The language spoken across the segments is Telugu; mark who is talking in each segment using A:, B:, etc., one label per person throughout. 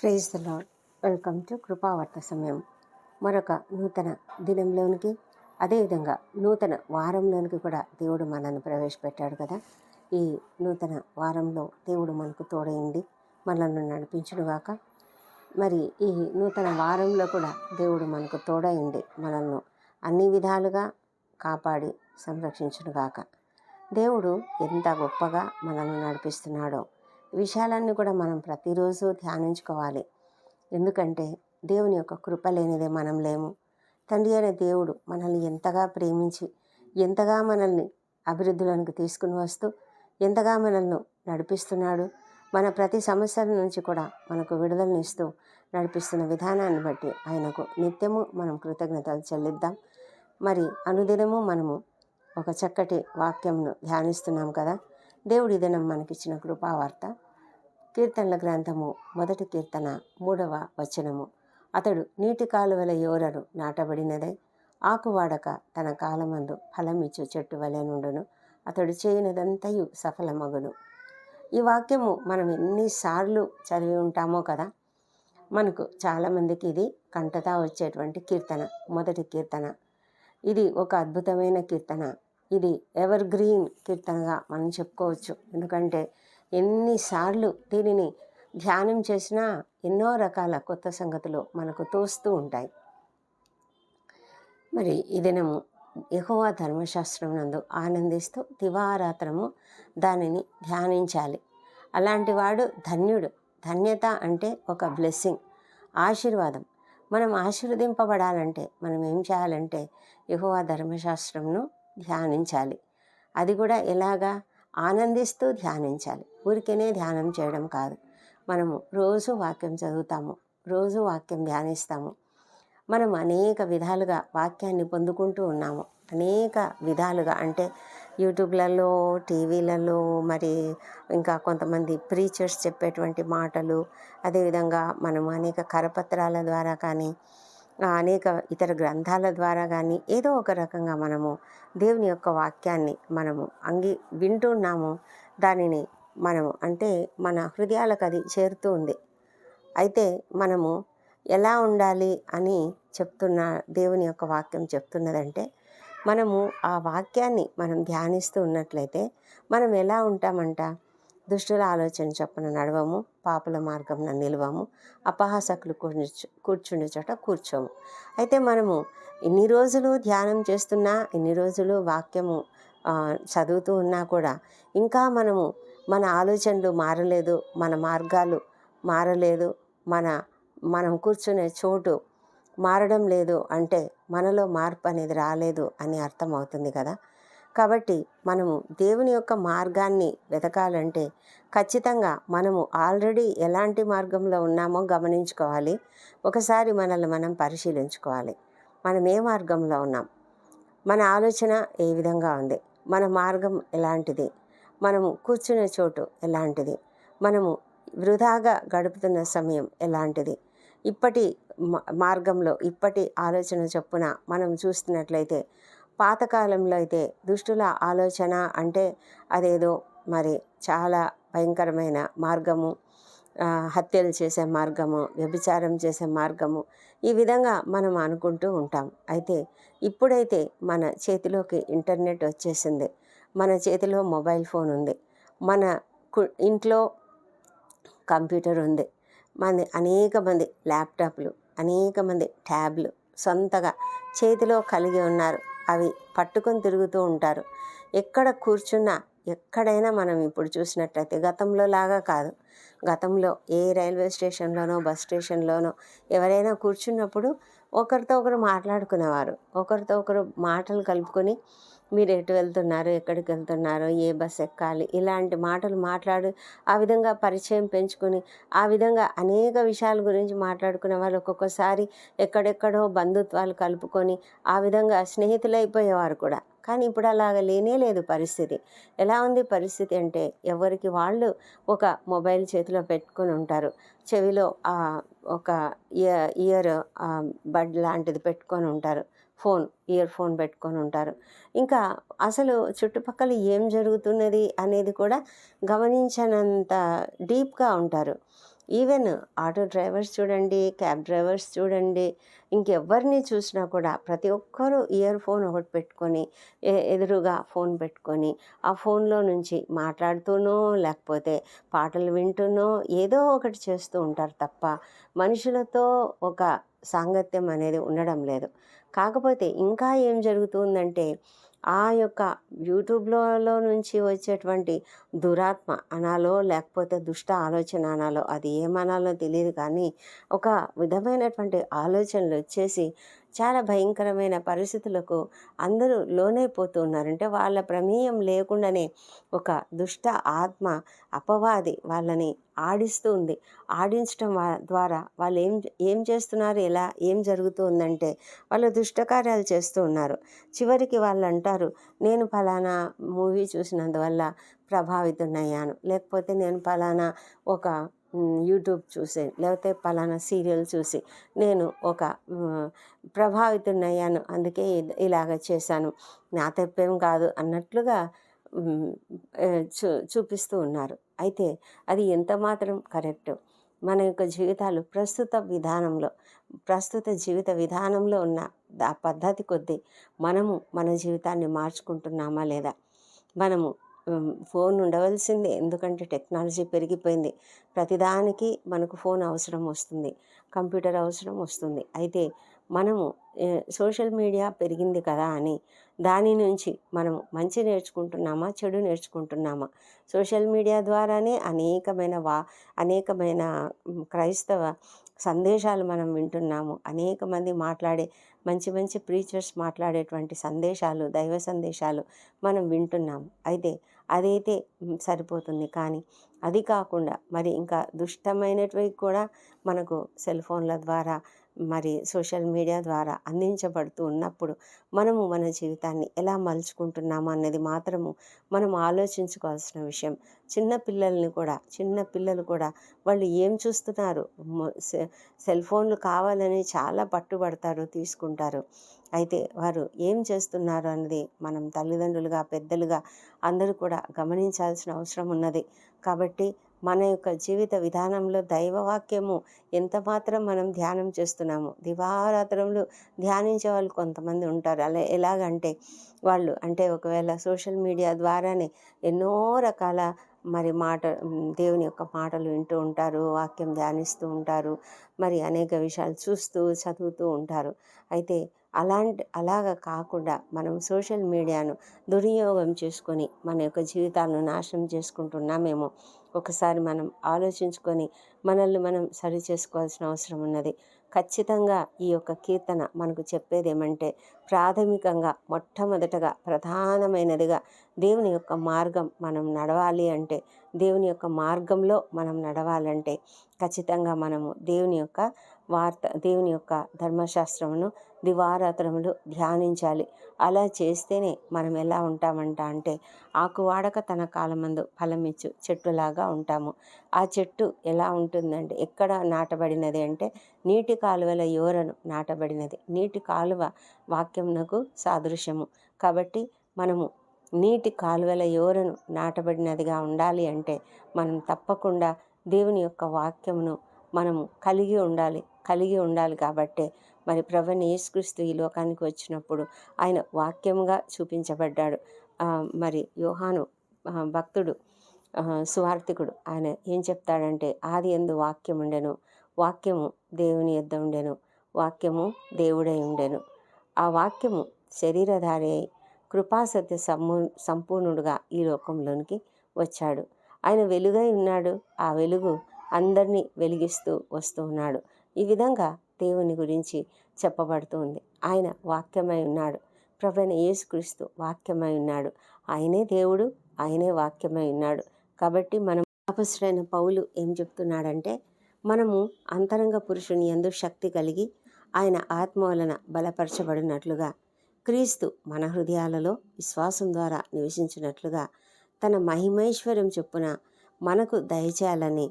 A: Praise the lord welcome to కృపావర్త సమయం. మరొక నూతన దినంలోనికి అదేవిధంగా నూతన వారంలోనికి కూడా దేవుడు మనల్ని ప్రవేశపెట్టాడు కదా. ఈ నూతన వారంలో దేవుడు మనకు తోడైంది మనల్ని నడిపించుడుగాక మరి ఈ నూతన వారంలో కూడా దేవుడు మనకు తోడైంది మనల్ని అన్ని విధాలుగా కాపాడి సంరక్షించుడుగాక దేవుడు ఎంత గొప్పగా మనల్ని నడిపిస్తున్నాడో విషయాలన్నీ కూడా మనం ప్రతిరోజు ధ్యానించుకోవాలి. ఎందుకంటే దేవుని యొక్క కృప లేనిదే మనం లేము. తండ్రి అనే దేవుడు మనల్ని ఎంతగా ప్రేమించి ఎంతగా మనల్ని అభివృద్ధిలోనికి తీసుకుని వస్తూ ఎంతగా మనల్ని నడిపిస్తున్నాడు మన ప్రతి సమస్యల నుంచి కూడా మనకు విడుదలను ఇస్తూ నడిపిస్తున్న విధానాన్ని బట్టి ఆయనకు నిత్యము మనం కృతజ్ఞతలు చెల్లిద్దాం. మరి అనుదినము మనము ఒక చక్కటి వాక్యంను ధ్యానిస్తున్నాం కదా. దేవుడి దినం మనకిచ్చిన కృపావార్త. కీర్తనల గ్రంథము మొదటి కీర్తన మూడవ వచనము. అతడు నీటి కాలువల యోరరు నాటబడినదై ఆకువాడక తన కాలమందు ఫలమిచ్చు చెట్టు వలె నుండును. అతడు చేయనిదంతయు సఫలమగును. ఈ వాక్యము మనం ఎన్నిసార్లు చదివి ఉంటామో కదా మనకు చాలామందికి ఇది కంటతా వచ్చేటువంటి కీర్తన మొదటి కీర్తన. ఇది ఒక అద్భుతమైన కీర్తన. ఇది ఎవర్ గ్రీన్ కీర్తనగా మనం చెప్పుకోవచ్చు. ఎందుకంటే ఎన్నిసార్లు దీనిని ధ్యానం చేసినా ఎన్నో రకాల కొత్త సంగతులు మనకు తోస్తూ ఉంటాయి. మరి ఈ దినము ఎక్కువ ధర్మశాస్త్రం నందు ఆనందిస్తూ దివారాత్రము దానిని ధ్యానించాలి. అలాంటి వాడు ధన్యుడు. ధన్యత అంటే ఒక బ్లెస్సింగ్ ఆశీర్వాదం. మనం ఆశీర్వదింపబడాలంటే మనం ఏం చేయాలంటే యహోవా ధర్మశాస్త్రంను ధ్యానించాలి. అది కూడా ఎలాగా? ఆనందిస్తూ ధ్యానించాలి. ఊరికేనే ధ్యానం చేయడం కాదు. మనము రోజు వాక్యం చదువుతాము రోజు వాక్యం ధ్యానిస్తాము. మనం అనేక విధాలుగా వాక్యాన్ని పొందుకుంటూ ఉన్నాము. అనేక విధాలుగా అంటే యూట్యూబ్లలో టీవీలలో మరి ఇంకా కొంతమంది ప్రీచర్స్ చెప్పేటువంటి మాటలు అదేవిధంగా మనం అనేక కరపత్రాల ద్వారా కానీ అనేక ఇతర గ్రంథాల ద్వారా కానీ ఏదో ఒక రకంగా మనము దేవుని యొక్క వాక్యాన్ని మనము అంగి వింటున్నాము దానిని మనము అంటే మన హృదయాలకు అది చేరుతూ ఉంది. అయితే మనము ఎలా ఉండాలి అని చెప్తున్న దేవుని యొక్క వాక్యం చెప్తున్నదంటే మనము ఆ వాక్యాన్ని మనం ధ్యానిస్తూ ఉన్నట్లయితే మనం ఎలా ఉంటామంట? దుష్టుల ఆలోచన చొప్పున నడవము పాపుల మార్గంన నిలవము అపహాసకులు కూర్చుండే చోట కూర్చోము. అయితే మనము ఇన్ని రోజులు ధ్యానం చేస్తున్నా ఇన్ని రోజులు వాక్యము చదువుతూ ఉన్నా కూడా ఇంకా మనము మన ఆలోచనలు మారలేదు మన మార్గాలు మారలేదు మన మనం కూర్చునే చోటు మారడం లేదు అంటే మనలో మార్పు అనేది రాలేదు అని అర్థం అవుతుంది కదా. కాబట్టి మనము దేవుని యొక్క మార్గాన్ని వెతకాలంటే ఖచ్చితంగా మనము ఆల్రెడీ ఎలాంటి మార్గంలో ఉన్నామో గమనించుకోవాలి. ఒకసారి మనల్ని మనం పరిశీలించుకోవాలి. మనం ఏ మార్గంలో ఉన్నాం? మన ఆలోచన ఏ విధంగా ఉంది? మన మార్గం ఎలాంటిది? మనము కూర్చునే చోటు ఎలాంటిది? మనము వృధాగా గడుపుతున్న సమయం ఎలాంటిది? ఇప్పటి మా- మార్గంలో ఇప్పటి ఆలోచన చొప్పున మనం చూస్తున్నట్లయితే పాతకాలంలో అయితే దుష్టుల ఆలోచన అంటే అదేదో మరి చాలా భయంకరమైన మార్గము హత్యలు చేసే మార్గము వ్యభిచారం చేసే మార్గము ఈ విధంగా మనం అనుకుంటూ ఉంటాం. అయితే ఇప్పుడైతే మన చేతిలోకి ఇంటర్నెట్ వచ్చేసింది. మన చేతిలో మొబైల్ ఫోన్ ఉంది. మన కు- ఇంట్లో కంప్యూటర్ ఉంది. మంది అనేక మంది ల్యాప్టాప్లు అనేక మంది ట్యాబ్లు సొంతగా చేతిలో కలిగి ఉన్నారు. అవి పట్టుకొని తిరుగుతూ ఉంటారు. ఎక్కడ కూర్చున్నా ఎక్కడైనా మనం ఇప్పుడు చూసినట్లయితే గతంలో లాగా కాదు. గతంలో ఏ రైల్వే స్టేషన్లోనో బస్ స్టేషన్లోనో ఎవరైనా కూర్చున్నప్పుడు ఒకరితో ఒకరు మాట్లాడుకునేవారు. ఒకరితో ఒకరు మాటలు కలుపుకొని మీరు ఎటు వెళ్తున్నారు ఎక్కడికి వెళ్తున్నారు ఏ బస్ ఎక్కాలి ఇలాంటి మాటలు మాట్లాడు ఆ విధంగా పరిచయం పెంచుకొని ఆ విధంగా అనేక విషయాల గురించి మాట్లాడుకునే వాళ్ళు ఒక్కొక్కసారి ఎక్కడెక్కడో బంధుత్వాలు కలుపుకొని ఆ విధంగా స్నేహితులైపోయేవారు కూడా. కానీ ఇప్పుడు అలాగ లేనే లేదు పరిస్థితి. ఎలా ఉంది పరిస్థితి అంటే ఎవరికి వాళ్ళు ఒక మొబైల్ చేతిలో పెట్టుకొని ఉంటారు. చెవిలో ఒక ఇయర్ ఇయర్ బడ్ లాంటిది పెట్టుకొని ఉంటారు. ఫోన్ ఇయర్ ఫోన్ పెట్టుకొని ఉంటారు. ఇంకా అసలు చుట్టుపక్కల ఏం జరుగుతున్నది అనేది కూడా గమనించనంత డీప్గా ఉంటారు. ఈవెన్ ఆటో డ్రైవర్స్ చూడండి క్యాబ్ డ్రైవర్స్ చూడండి ఇంకెవ్వరిని చూసినా కూడా ప్రతి ఒక్కరూ ఇయర్ ఫోన్ ఒకటి పెట్టుకొని ఎదురుగా ఫోన్ పెట్టుకొని ఆ ఫోన్లో నుంచి మాట్లాడుతూనో లేకపోతే పాటలు వింటూనో ఏదో ఒకటి చేస్తూ ఉంటారు తప్ప మనుషులతో ఒక సాంగత్యం అనేది ఉండడం లేదు. కాకపోతే ఇంకా ఏం జరుగుతుందంటే ఆ యొక్క యూట్యూబ్లో నుంచి వచ్చేటువంటి దురాత్మ అనాలో లేకపోతే దుష్ట ఆలోచన అనాలో అది ఏమనాలో తెలియదు కానీ ఒక విధమైనటువంటి ఆలోచనలు వచ్చేసి చాలా భయంకరమైన పరిస్థితులకు అందరూ లోనైపోతూ ఉన్నారు. అంటే వాళ్ళ ప్రమేయం లేకుండానే ఒక దుష్ట ఆత్మ అపవాది వాళ్ళని ఆడిస్తూ ఉంది. ఆడించడం ద్వారా వాళ్ళు ఏం ఏం చేస్తున్నారు? ఎలా ఏం జరుగుతుందంటే వాళ్ళు దుష్టకార్యాలు చేస్తూ ఉన్నారు. చివరికి వాళ్ళు అంటారు నేను ఫలానా మూవీ చూసినందువల్ల ప్రభావితున్నయ్యాను లేకపోతే నేను ఫలానా ఒక యూట్యూబ్ చూసి లేకపోతే పలానా సీరియల్ చూసి. నేను ఒక ప్రభావితున్నయ్యాను అందుకే ఇలాగ చేశాను. నా తప్పేం కాదు అన్నట్లుగా చూ చూపిస్తూ ఉన్నారు. అయితే అది ఎంత మాత్రం కరెక్ట్? మన యొక్క జీవితాలు ప్రస్తుత విధానంలో ప్రస్తుత జీవిత విధానంలో ఉన్న ఆ పద్ధతి కొద్దీ మనము మన జీవితాన్ని మార్చుకుంటున్నామా లేదా? మనము ఫోన్ ఉండవలసిందే. ఎందుకంటే టెక్నాలజీ పెరిగిపోయింది. ప్రతిదానికి మనకు ఫోన్ అవసరం వస్తుంది. కంప్యూటర్ అవసరం వస్తుంది. అయితే మనము సోషల్ మీడియా పెరిగింది కదా అని దాని నుంచి మనము మంచి నేర్చుకుంటున్నామా చెడు నేర్చుకుంటున్నామా? సోషల్ మీడియా ద్వారానే అనేకమైన వా అనేకమైన క్రైస్తవ సందేశాలు మనం వింటున్నాము. అనేక మంది మాట్లాడే మంచి మంచి ప్రీచర్స్ మాట్లాడేటువంటి సందేశాలు దైవ సందేశాలు మనం వింటున్నాము. అయితే అదైతే సరిపోతుంది. కానీ అది కాకుండా మరి ఇంకా దుష్టమైనటివి కూడా మనకు సెల్ ఫోన్ల ద్వారా మరి సోషల్ మీడియా ద్వారా అందించబడుతూ ఉన్నప్పుడు మనము మన జీవితాన్ని ఎలా మలుచుకుంటున్నాము అన్నది మాత్రము మనం ఆలోచించుకోవాల్సిన విషయం. చిన్న పిల్లల్ని కూడా చిన్న పిల్లలు కూడా వాళ్ళు ఏం చూస్తున్నారు? సె- సెల్ ఫోన్లు కావాలని చాలా పట్టుబడతారు తీసుకుంటారు. అయితే వారు ఏం చేస్తున్నారు అన్నది మనం తల్లిదండ్రులుగా పెద్దలుగా అందరూ కూడా గమనించాల్సిన అవసరం ఉన్నది. కాబట్టి మన యొక్క జీవిత విధానంలో దైవవాక్యము ఎంత మాత్రం మనం ధ్యానం చేస్తున్నాము దివారాత్రములు ధ్యానించే వాళ్ళు కొంతమంది ఉంటారు. అలా ఎలాగంటే వాళ్ళు అంటే ఒకవేళ సోషల్ మీడియా ద్వారానే ఎన్నో రకాల మరి మాట దేవుని యొక్క మాటలు వింటూ ఉంటారు వాక్యం ధ్యానిస్తూ ఉంటారు మరి అనేక విషయాలు చూస్తూ చదువుతూ ఉంటారు. అయితే అలాంటి అలాగ కాకుండా మనం సోషల్ మీడియాను దుర్యోగం చేసుకొని మన యొక్క జీవితాలను నాశనం చేసుకుంటున్నామేమో. ఒకసారి మనం ఆలోచించుకొని మనల్ని మనం సరి చేసుకోవాల్సిన అవసరం ఉన్నది. ఖచ్చితంగా ఈ యొక్క కీర్తన మనకు చెప్పేది ఏమంటే ప్రాథమికంగా మొట్టమొదటగా ప్రధానమైనదిగా దేవుని యొక్క మార్గం మనం నడవాలి అంటే దేవుని యొక్క మార్గంలో మనం నడవాలంటే ఖచ్చితంగా మనము దేవుని యొక్క వార్త దేవుని యొక్క ధర్మశాస్త్రమును దివారాత్రములు ధ్యానించాలి. అలా చేస్తేనే మనం ఎలా ఉంటామంట అంటే ఆకు వాడక తన కాలమందు ఫలమిచ్చు చెట్టులాగా ఉంటాము. ఆ చెట్టు ఎలా ఉంటుందంటే ఎక్కడ నాటబడినది అంటే నీటి కాలువల యోరను నాటబడినది. నీటి కాలువ వాక్యమునకు సాదృశ్యము. కాబట్టి మనము నీటి కాలువల యోరను నాటబడినదిగా ఉండాలి అంటే మనం తప్పకుండా దేవుని యొక్క వాక్యమును మనము కలిగి ఉండాలి కలిగి ఉండాలి కాబట్టే మరి ప్రభుని యేసుక్రీస్తు ఈ లోకానికి వచ్చినప్పుడు ఆయన వాక్యముగా చూపించబడ్డాడు. మరి యోహాను భక్తుడు సువార్థికుడు. ఆయన ఏం చెప్తాడంటే ఆది ఎందు వాక్యం ఉండెను వాక్యము దేవుని యొద్ద ఉండెను వాక్యము దేవుడై ఉండెను. ఆ వాక్యము శరీరధారి అయి కృపాసత్య సమూ సంపూర్ణుడుగా ఈ లోకంలోనికి వచ్చాడు. ఆయన వెలుగై ఉన్నాడు. ఆ వెలుగు అందరినీ వెలిగిస్తూ వస్తూ ఉన్నాడు. ఈ విధంగా దేవుని గురించి చెప్పబడుతుంది ఆయన వాక్యమై ఉన్నాడు. ప్రభువైన యేసుక్రీస్తు వాక్యమై ఉన్నాడు. ఆయనే దేవుడు ఆయనే వాక్యమై ఉన్నాడు. కాబట్టి మనం అపస్తుడైన పౌలు ఏం చెప్తున్నాడంటే మనము అంతరంగ పురుషుని ఎందు శక్తి కలిగి ఆయన ఆత్మ వలన బలపరచబడినట్లుగా క్రీస్తు మన హృదయాలలో విశ్వాసం ద్వారా నివసించినట్లుగా తన మహిమైశ్వర్యం చొప్పున మనకు దయచేయాలని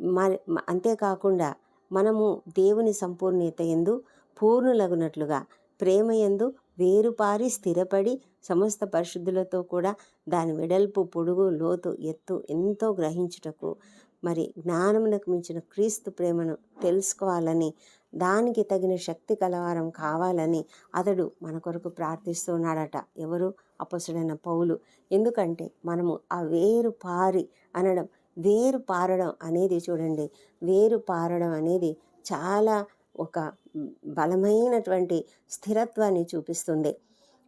A: మరి అంతేకాకుండా మనము దేవుని సంపూర్ణత ఎందు పూర్ణులగునట్లుగా ప్రేమ ఎందు వేరుపారి స్థిరపడి సమస్త పరిశుద్ధులతో కూడా దాని వెడల్పు పొడుగు లోతు ఎత్తు ఎంతో గ్రహించుటకు మరి జ్ఞానమునకు మించిన క్రీస్తు ప్రేమను తెలుసుకోవాలని దానికి తగిన శక్తి కలవారం కావాలని అతడు మన కొరకు ప్రార్థిస్తున్నాడట. ఎవరు? అపసుడైన పౌలు. ఎందుకంటే మనము ఆ వేరు పారి అనడం వేరు పారడం అనేది చూడండి వేరు పారడం అనేది చాలా ఒక బలమైనటువంటి స్థిరత్వాన్ని చూపిస్తుంది.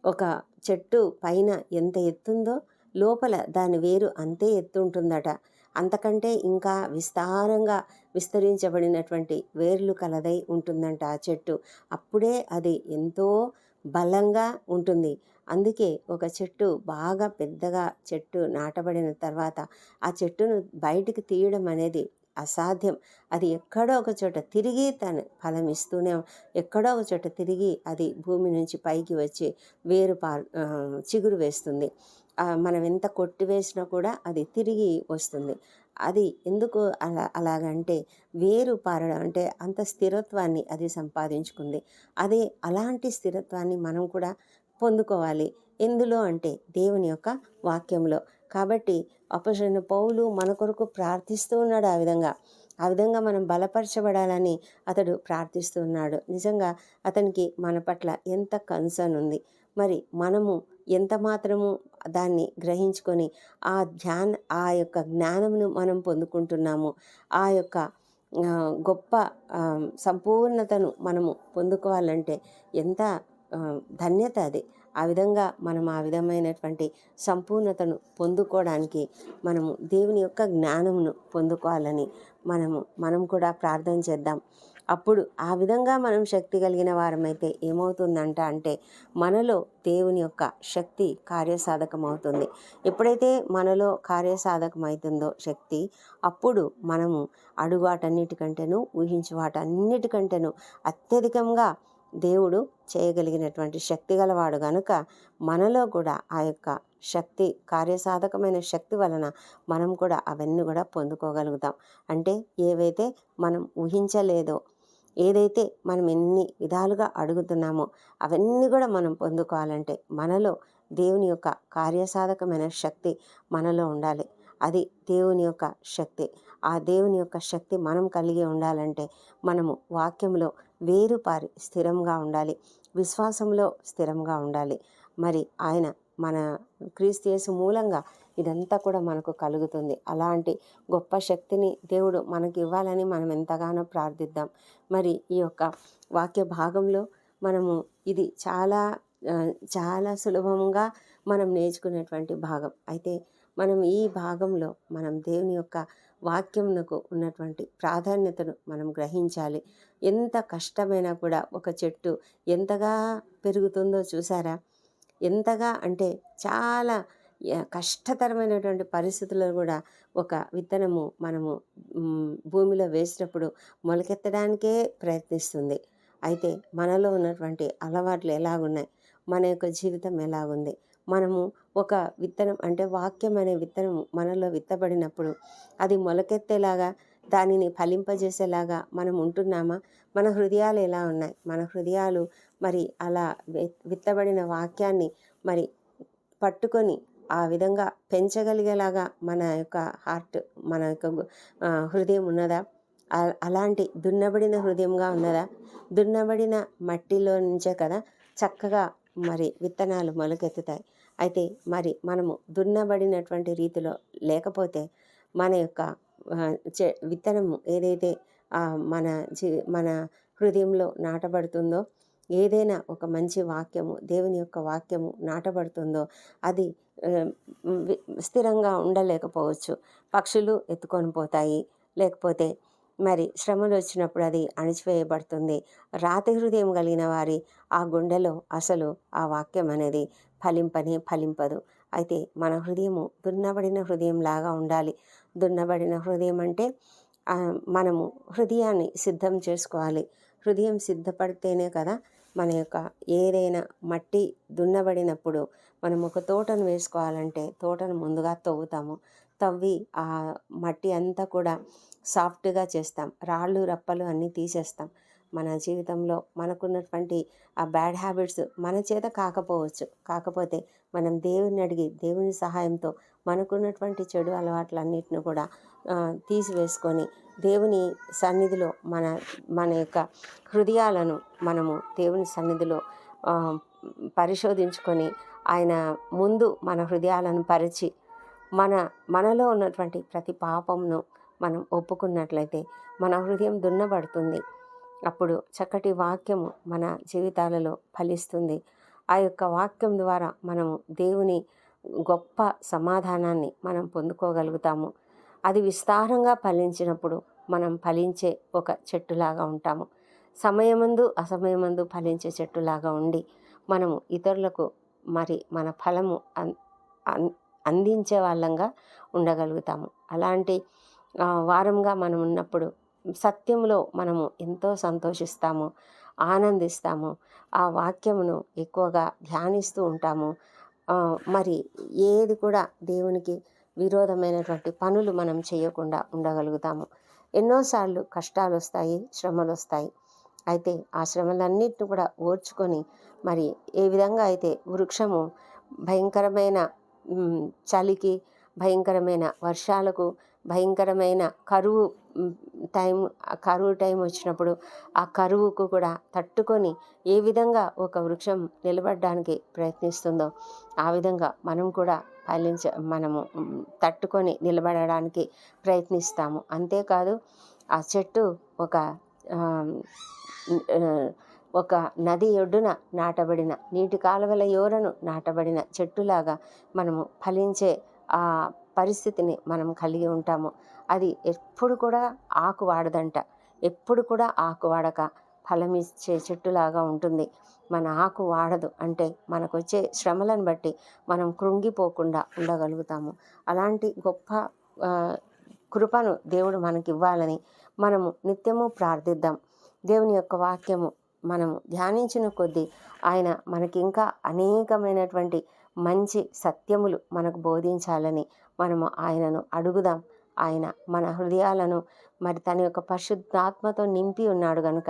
A: ఒక చెట్టు పైన ఎంత ఎత్తుందో లోపల దాని వేరు అంతే ఎత్తు ఉంటుందట అంతకంటే ఇంకా విస్తారంగా విస్తరించబడినటువంటి వేర్లు కలదై ఉంటుందంట ఆ చెట్టు. అప్పుడే అది ఎంతో బలంగా ఉంటుంది. అందుకే ఒక చెట్టు బాగా పెద్దగా చెట్టు నాటబడిన తర్వాత ఆ చెట్టును బయటికి తీయడం అనేది అసాధ్యం. అది ఎక్కడో ఒక చోట తిరిగి తను ఫలం ఇస్తూనే ఎక్కడో ఒక చోట తిరిగి అది భూమి నుంచి పైకి వచ్చి వేరు పా చిగురు వేస్తుంది. మనం ఎంత కొట్టివేసినా కూడా అది తిరిగి వస్తుంది. అది ఎందుకు అలా అలాగంటే వేరు పారడం అంటే అంత స్థిరత్వాన్ని అది సంపాదించుకుంది. అదే అలాంటి స్థిరత్వాన్ని మనం కూడా పొందుకోవాలి. ఎందులో అంటే దేవుని యొక్క వాక్యంలో. కాబట్టి అపసరైన పౌలు మన కొరకు ప్రార్థిస్తూ ఉన్నాడు ఆ విధంగా. ఆ విధంగా మనం బలపరచబడాలని అతడు ప్రార్థిస్తూ ఉన్నాడు. నిజంగా అతనికి మన పట్ల ఎంత కన్సర్న్ ఉంది. మరి మనము ఎంత మాత్రము దాన్ని గ్రహించుకొని ఆ ధ్యాన్ ఆ యొక్క జ్ఞానమును మనం పొందుకుంటున్నాము. ఆ యొక్క గొప్ప సంపూర్ణతను మనము పొందుకోవాలంటే ఎంత ధన్యత అది. ఆ విధంగా మనం ఆ విధమైనటువంటి సంపూర్ణతను పొందుకోవడానికి మనము దేవుని యొక్క జ్ఞానమును పొందుకోవాలని మనము మనం కూడా ప్రార్థన చేద్దాం. అప్పుడు ఆ విధంగా మనం శక్తి కలిగిన వారమైతే ఏమవుతుందంట అంటే మనలో దేవుని యొక్క శక్తి కార్యసాధకం అవుతుంది ఎప్పుడైతే మనలో కార్యసాధకం అవుతుందో శక్తి అప్పుడు మనము అడుగు వాటన్నిటికంటేను ఊహించు వాటన్నిటికంటేను అత్యధికంగా దేవుడు చేయగలిగినటువంటి శక్తి గలవాడు గనుక మనలో కూడా ఆ యొక్క శక్తి కార్యసాధకమైన శక్తి వలన మనం కూడా అవన్నీ కూడా పొందుకోగలుగుతాం. అంటే ఏవైతే మనం ఊహించలేదో ఏదైతే మనం ఎన్ని విధాలుగా అడుగుతున్నామో అవన్నీ కూడా మనం పొందుకోవాలంటే మనలో దేవుని యొక్క కార్యసాధకమైన శక్తి మనలో ఉండాలి. అది దేవుని యొక్క శక్తి. ఆ దేవుని యొక్క శక్తి మనం కలిగి ఉండాలంటే మనము వాక్యంలో వేరుపారి స్థిరంగా ఉండాలి. విశ్వాసంలో స్థిరంగా ఉండాలి. మరి ఆయన మన క్రీస్తు మూలంగా ఇదంతా కూడా మనకు కలుగుతుంది. అలాంటి గొప్ప శక్తిని దేవుడు మనకి ఇవ్వాలని మనం ఎంతగానో ప్రార్థిద్దాం. మరి ఈ యొక్క వాక్య భాగంలో మనము ఇది చాలా చాలా సులభంగా మనం నేర్చుకునేటువంటి భాగం. అయితే మనం ఈ భాగంలో మనం దేవుని యొక్క వాక్యంకు ఉన్నటువంటి ప్రాధాన్యతను మనం గ్రహించాలి. ఎంత కష్టమైనా కూడా ఒక చెట్టు ఎంతగా పెరుగుతుందో చూసారా? ఎంతగా అంటే చాలా కష్టతరమైనటువంటి పరిస్థితుల్లో కూడా ఒక విత్తనము మనము భూమిలో వేసినప్పుడు మొలకెత్తడానికే ప్రయత్నిస్తుంది. అయితే మనలో ఉన్నటువంటి అలవాట్లు ఎలాగున్నాయి? మన యొక్క జీవితం ఎలాగుంది? మనము ఒక విత్తనం అంటే వాక్యం అనే విత్తనం మనలో విత్తబడినప్పుడు అది మొలకెత్తేలాగా దానిని ఫలింపజేసేలాగా మనం ఉంటున్నామా? మన హృదయాలు ఎలా ఉన్నాయి? మన హృదయాలు మరి అలా విత్తబడిన వాక్యాన్ని మరి పట్టుకొని ఆ విధంగా పెంచగలిగేలాగా మన యొక్క హార్ట్ మన యొక్క హృదయం ఉన్నదా? అలాంటి దున్నబడిన హృదయంగా ఉన్నదా? దున్నబడిన మట్టిలో నుంచే కదా చక్కగా మరి విత్తనాలు మొలకెత్తుతాయి అయితే మరి మనము దున్నబడినటువంటి రీతిలో లేకపోతే మన యొక్క చె విత్తనము ఏదైతే మన జీ మన హృదయంలో నాటబడుతుందో ఏదైనా ఒక మంచి వాక్యము దేవుని యొక్క వాక్యము నాటబడుతుందో అది స్థిరంగా ఉండలేకపోవచ్చు. పక్షులు ఎత్తుకొని పోతాయి. లేకపోతే మరి శ్రమలు వచ్చినప్పుడు అది అణిచివేయబడుతుంది. రాతి హృదయం కలిగిన వారి ఆ గుండెలో అసలు ఆ వాక్యం అనేది ఫలింపని ఫలింపదు. అయితే మన హృదయము దున్నబడిన హృదయం లాగా ఉండాలి. దున్నబడిన హృదయం అంటే మనము హృదయాన్ని సిద్ధం చేసుకోవాలి. హృదయం సిద్ధపడితేనే కదా మన యొక్క ఏదైనా మట్టి దున్నబడినప్పుడు మనం ఒక తోటను వేసుకోవాలంటే తోటను ముందుగా తవ్వుతాము. తవ్వి ఆ మట్టి అంతా కూడా సాఫ్ట్గా చేస్తాం. రాళ్ళు రప్పలు అన్నీ తీసేస్తాం. మన జీవితంలో మనకున్నటువంటి ఆ బ్యాడ్ హ్యాబిట్స్ మన చేత కాకపోవచ్చు. కాకపోతే మనం దేవుని అడిగి దేవుని సహాయంతో మనకున్నటువంటి చెడు అలవాట్లన్నిటిని కూడా తీసివేసుకొని దేవుని సన్నిధిలో మన మన యొక్క హృదయాలను మనము దేవుని సన్నిధిలో పరిశోధించుకొని ఆయన ముందు మన హృదయాలను పరిచి మన మనలో ఉన్నటువంటి ప్రతి పాపంను మనం ఒప్పుకున్నట్లయితే మన హృదయం దున్నబడుతుంది. అప్పుడు చక్కటి వాక్యము మన జీవితాలలో ఫలిస్తుంది. ఆ యొక్క వాక్యం ద్వారా మనము దేవుని గొప్ప సమాధానాన్ని మనం పొందుకోగలుగుతాము. అది విస్తారంగా ఫలించినప్పుడు మనం ఫలించే ఒక చెట్టులాగా ఉంటాము. సమయమందు అసమయమందు ఫలించే చెట్టులాగా ఉండి మనము ఇతరులకు మరి మన ఫలము అన్ అన్- అందించే వాళ్ళంగా ఉండగలుగుతాము. అలాంటి వారంగా మనం ఉన్నప్పుడు సత్యంలో మనము ఎంతో సంతోషిస్తాము ఆనందిస్తాము. ఆ వాక్యమును ఎక్కువగా ధ్యానిస్తూ ఉంటాము. మరి ఏది కూడా దేవునికి విరోధమైనటువంటి పనులు మనం చేయకుండా ఉండగలుగుతాము. ఎన్నోసార్లు కష్టాలు వస్తాయి శ్రమలు వస్తాయి. అయితే ఆ శ్రమలన్నిటిని కూడా ఓర్చుకొని మరి ఏ విధంగా అయితే వృక్షము భయంకరమైన చలికి భయంకరమైన వర్షాలకు భయంకరమైన కరువు టైం కరువు టైం వచ్చినప్పుడు ఆ కరువుకు కూడా తట్టుకొని ఏ విధంగా ఒక వృక్షం నిలబడడానికి ప్రయత్నిస్తుందో ఆ విధంగా మనం కూడా పాలించ మనము తట్టుకొని నిలబడడానికి ప్రయత్నిస్తాము. అంతేకాదు ఆ చెట్టు ఒక ఒక నది ఒడ్డున నాటబడిన నీటి కాలువల యోరను నాటబడిన చెట్టులాగా మనము ఫలించే ఆ పరిస్థితిని మనం కలిగి ఉంటాము. అది ఎప్పుడు కూడా ఆకు వాడదంట. ఎప్పుడు కూడా ఆకు వాడక. ఫలం ఇచ్చే చెట్టులాగా ఉంటుంది. మన ఆకు వాడదు అంటే మనకు వచ్చే శ్రమలను బట్టి మనం కృంగిపోకుండా ఉండగలుగుతాము. అలాంటి గొప్ప కృపను దేవుడు మనకి ఇవ్వాలని మనము నిత్యము ప్రార్థిద్దాం. దేవుని యొక్క వాక్యము మనము ధ్యానించిన కొద్దీ ఆయన మనకి ఇంకా అనేకమైనటువంటి మంచి సత్యములు మనకు బోధించాలని మనము ఆయనను అడుగుదాం. ఆయన మన హృదయాలను మరి తన యొక్క పరిశుద్ధాత్మతో నింపి ఉన్నాడు కనుక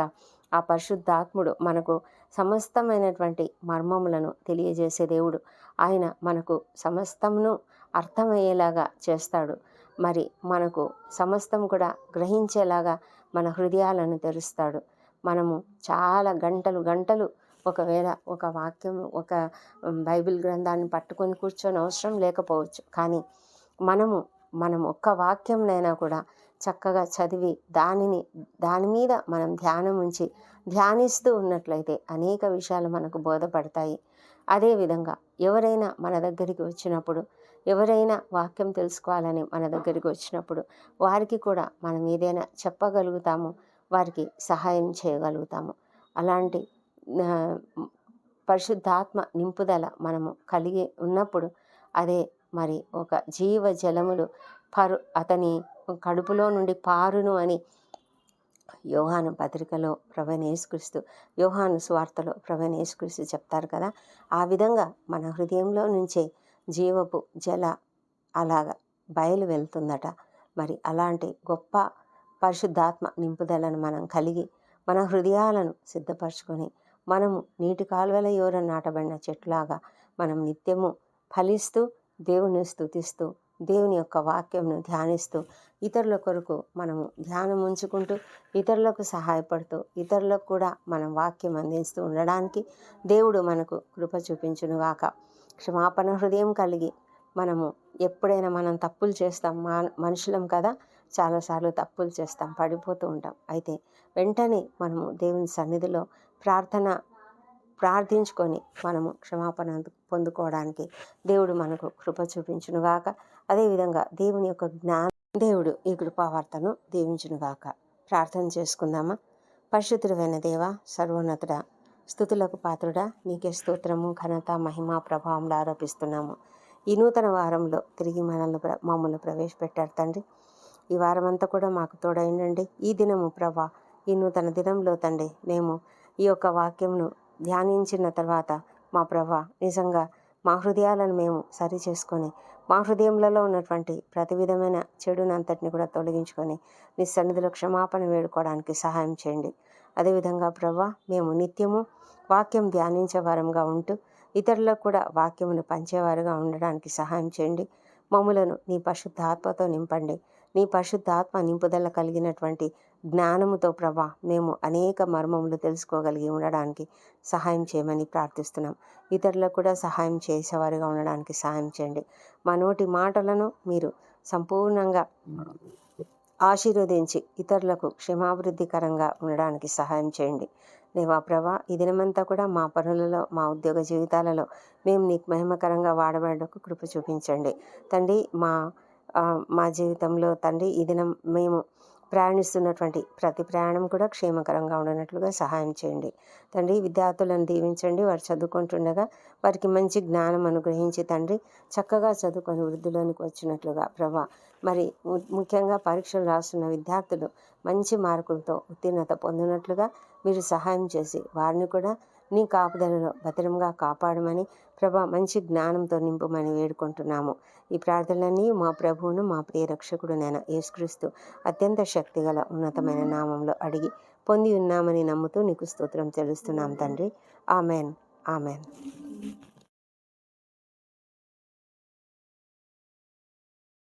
A: ఆ పరిశుద్ధాత్ముడు మనకు సమస్తమైనటువంటి మర్మములను తెలియజేసే దేవుడు. ఆయన మనకు సమస్తమును అర్థమయ్యేలాగా చేస్తాడు. మరి మనకు సమస్తం కూడా గ్రహించేలాగా మన హృదయాలను తెరుస్తాడు. మనము చాలా గంటలు గంటలు ఒకవేళ ఒక వాక్యం ఒక బైబిల్ గ్రంథాన్ని పట్టుకొని కూర్చొని అవసరం లేకపోవచ్చు. కానీ మనము మనం ఒక్క వాక్యంనైనా కూడా చక్కగా చదివి దానిని దాని మీద మనం ధ్యానం ఉంచి ధ్యానిస్తూ ఉన్నట్లయితే అనేక విషయాలు మనకు బోధపడతాయి. అదేవిధంగా ఎవరైనా మన దగ్గరికి వచ్చినప్పుడు ఎవరైనా వాక్యం తెలుసుకోవాలని మన దగ్గరికి వచ్చినప్పుడు వారికి కూడా మనం ఏదైనా చెప్పగలుగుతాము వారికి సహాయం చేయగలుగుతాము. అలాంటి పరిశుద్ధాత్మ నింపుదల మనము కలిగి ఉన్నప్పుడు అదే మరి ఒక జీవ జలములు పరు అతని కడుపులో నుండి పారును అని యోహాను పత్రికలో ప్రవణేశ్వరిస్తూ యోహాను స్వార్థలో ప్రవణేశ్వరిస్తూ చెప్తారు కదా ఆ విధంగా మన హృదయంలో నుంచే జీవపు జల అలాగా బయలు వెళ్తుందట. మరి అలాంటి గొప్ప పరిశుద్ధాత్మ నింపుదలను మనం కలిగి మన హృదయాలను సిద్ధపరచుకొని మనము నీటి కాలువల యోర నాటబడిన చెట్టులాగా మనం నిత్యము ఫలిస్తూ దేవుని స్థుతిస్తూ దేవుని యొక్క వాక్యంను ధ్యానిస్తూ ఇతరుల కొరకు మనము ధ్యానం ఉంచుకుంటూ ఇతరులకు సహాయపడుతూ ఇతరులకు కూడా మనం వాక్యం అందిస్తూ ఉండడానికి దేవుడు మనకు కృప చూపించునుగాక. క్షమాపణ హృదయం కలిగి మనము ఎప్పుడైనా మనం తప్పులు చేస్తాం మా మనుషులం కదా చాలాసార్లు తప్పులు చేస్తాం పడిపోతూ ఉంటాం. అయితే వెంటనే మనము దేవుని సన్నిధిలో ప్రార్థన ప్రార్థించుకొని మనము క్షమాపణ పొందుకోవడానికి దేవుడు మనకు కృప చూపించునుగాక. అదేవిధంగా దేవుని యొక్క జ్ఞానం దేవుడు ఈ కృపావార్తను దీవించునుగాక. ప్రార్థన చేసుకుందామా? పరిశుద్ధుడైన దేవ సర్వోన్నతుడ స్థుతులకు పాత్రుడా నీకే స్తోత్రము ఘనత మహిమ ప్రభావంలో ఆరోపిస్తున్నాము. ఈ నూతన వారంలో తిరిగి మనల్ని ప్ర మమ్మల్ని ప్రవేశపెట్టారు తండ్రి. ఈ వారం అంతా కూడా మాకు తోడైండండి. ఈ దినము ప్రభా ఈ నూతన దినంలో తండ్రి మేము ఈ యొక్క వాక్యంను ధ్యానించిన తర్వాత మా ప్రభా నిజంగా మా హృదయాలను మేము సరి చేసుకొని మా హృదయంలో ఉన్నటువంటి ప్రతి విధమైన చెడునంతటిని కూడా తొలగించుకొని నీ సన్నిధిలో క్షమాపణ వేడుకోవడానికి సహాయం చేయండి. అదేవిధంగా ప్రభా మేము నిత్యము వాక్యం ధ్యానించే వారంగా ఉంటూ ఇతరులకు కూడా వాక్యమును పంచేవారుగా ఉండడానికి సహాయం చేయండి. మమ్ములను నీ పరిశుద్ధ ఆత్మతో నింపండి. నీ పరిశుద్ధాత్మ నింపుదల కలిగినటువంటి జ్ఞానముతో ప్రభా మేము అనేక మర్మములు తెలుసుకోగలిగి ఉండడానికి సహాయం చేయమని ప్రార్థిస్తున్నాం. ఇతరులకు కూడా సహాయం చేసేవారిగా ఉండడానికి సహాయం చేయండి. మా నోటి మాటలను మీరు సంపూర్ణంగా ఆశీర్వదించి ఇతరులకు క్షేమాభివృద్ధికరంగా ఉండడానికి సహాయం చేయండి. దేవా ప్రభా ఈ దినమంతా కూడా మా పనులలో మా ఉద్యోగ జీవితాలలో మేము నీకు మహిమకరంగా వాడబడకు కృప చూపించండి. తండ్రి మా మా జీవితంలో తండ్రి ఈ దినం మేము ప్రయాణిస్తున్నటువంటి ప్రతి ప్రయాణం కూడా క్షేమకరంగా ఉండనట్లుగా సహాయం చేయండి. తండ్రి విద్యార్థులను దీవించండి. వారు చదువుకుంటుండగా వారికి మంచి జ్ఞానం అనుగ్రహించి తండ్రి చక్కగా చదువుకొని వృద్ధులకు వచ్చినట్లుగా ప్రభా. మరి ము- ముఖ్యంగా పరీక్షలు రాస్తున్న విద్యార్థులు మంచి మార్కులతో ఉత్తీర్ణత పొందినట్లుగా మీరు సహాయం చేసి వారిని కూడా నీ కాపుదలలో భద్రంగా కాపాడమని ప్రభా మంచి జ్ఞానంతో నింపమని వేడుకుంటున్నాము. ఈ ప్రార్థనలన్నీ మా ప్రభువును మా ప్రియ రక్షకుడు నేను యేసుక్రీస్తు అత్యంత శక్తిగల ఉన్నతమైన నామంలో అడిగి పొంది ఉన్నామని నమ్ముతూ నీకు స్తోత్రం చెల్లిస్తున్నాం తండ్రి. ఆమెన్. ఆమెన్.